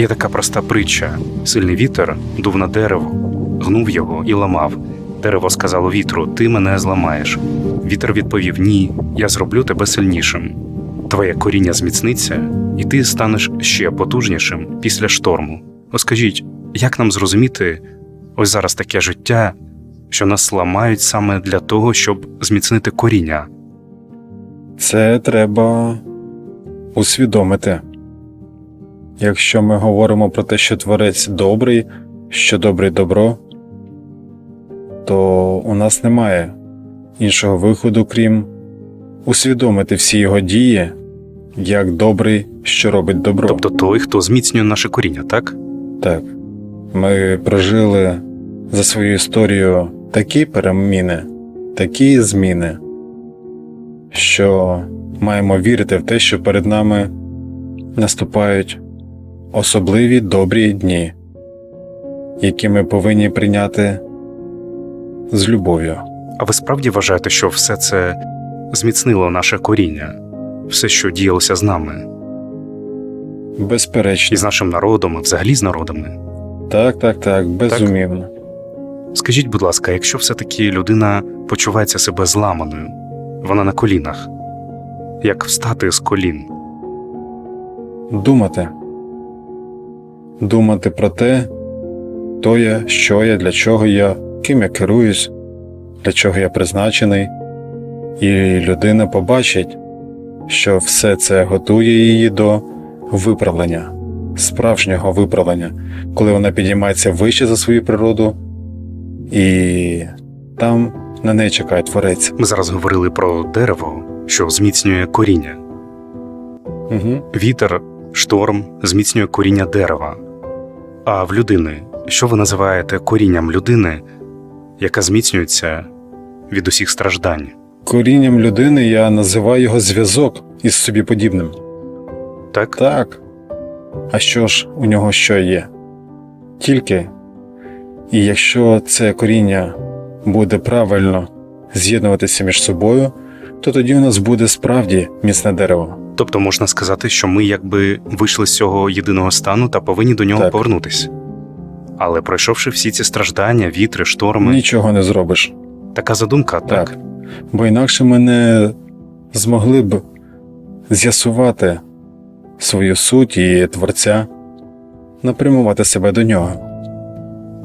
Є така проста притча: сильний вітер дув на дерево, гнув його і ламав. Дерево сказало вітру: Ти мене зламаєш. Вітер відповів: Ні, я зроблю тебе сильнішим. Твоє коріння зміцниться, і ти станеш ще потужнішим після шторму. Ось скажіть, як нам зрозуміти ось зараз таке життя, що нас ламають саме для того, щоб зміцнити коріння? Це треба усвідомити. Якщо ми говоримо про те, що творець добрий, що добрий добро, то у нас немає іншого виходу, крім усвідомити всі його дії, як добрий, що робить добро. Тобто той, хто зміцнює наше коріння, так? Так, ми прожили за свою історію такі переміни, такі зміни, що маємо вірити в те, що перед нами наступають особливі добрі дні, які ми повинні прийняти з любов'ю. А ви справді вважаєте, що все це зміцнило наше коріння, все, що діялося з нами, Безперечно. і з нашим народом, і взагалі з народами? Так, так, так, безумівно. Скажіть, будь ласка, якщо все-таки людина почувається себе зламаною, вона на колінах, як встати з колін? Думати. Думати про те, хто я, що я, для чого я, ким я керуюсь, для чого я призначений, і людина побачить, що все це готує її до виправлення, справжнього виправлення, коли вона підіймається вище за свою природу, і там на неї чекає творець. Ми зараз говорили про дерево, що зміцнює коріння. Угу. Вітер, шторм зміцнює коріння дерева. А в людини, що ви називаєте корінням людини, яка зміцнюється від усіх страждань? Корінням людини я називаю його зв'язок із собі подібним. Так? Так. А що ж у нього що є? Тільки. І якщо це коріння буде правильно з'єднуватися між собою, то тоді у нас буде справді міцне дерево. Тобто можна сказати, що ми якби вийшли з цього єдиного стану та повинні до нього Так. повернутися. Але пройшовши всі ці страждання, вітри, шторми, Нічого не зробиш. така задумка, так? Так. Бо інакше ми не змогли б з'ясувати свою суть і творця, напрямувати себе до нього.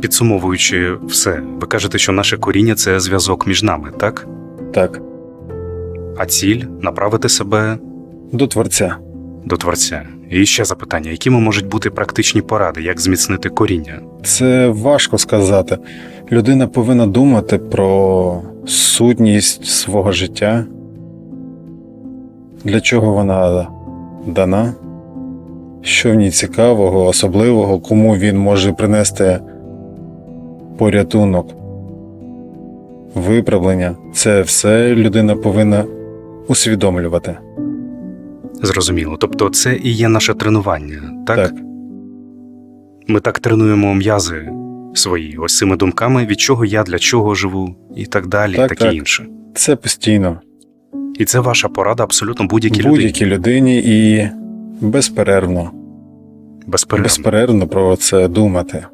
Підсумовуючи все, ви кажете, що наше коріння це зв'язок між нами, так? Так, А ціль направити себе до творця. до Творця. І ще запитання: якими можуть бути практичні поради, як зміцнити коріння? Це важко сказати. Людина повинна думати про сутність свого життя, для чого вона дана, що в ній цікавого, особливого, кому він може принести порятунок, виправлення. Це все людина повинна усвідомлювати. Зрозуміло. Тобто, це і є наше тренування, так? Так. Ми так тренуємо м'язи свої, ось цими думками, від чого я для чого живу, і так далі, Так, таке так. інше. Це постійно. І це ваша порада абсолютно будь-якій людині. Будь-якій людині і безперервно. Безперервно. безперервно про це думати.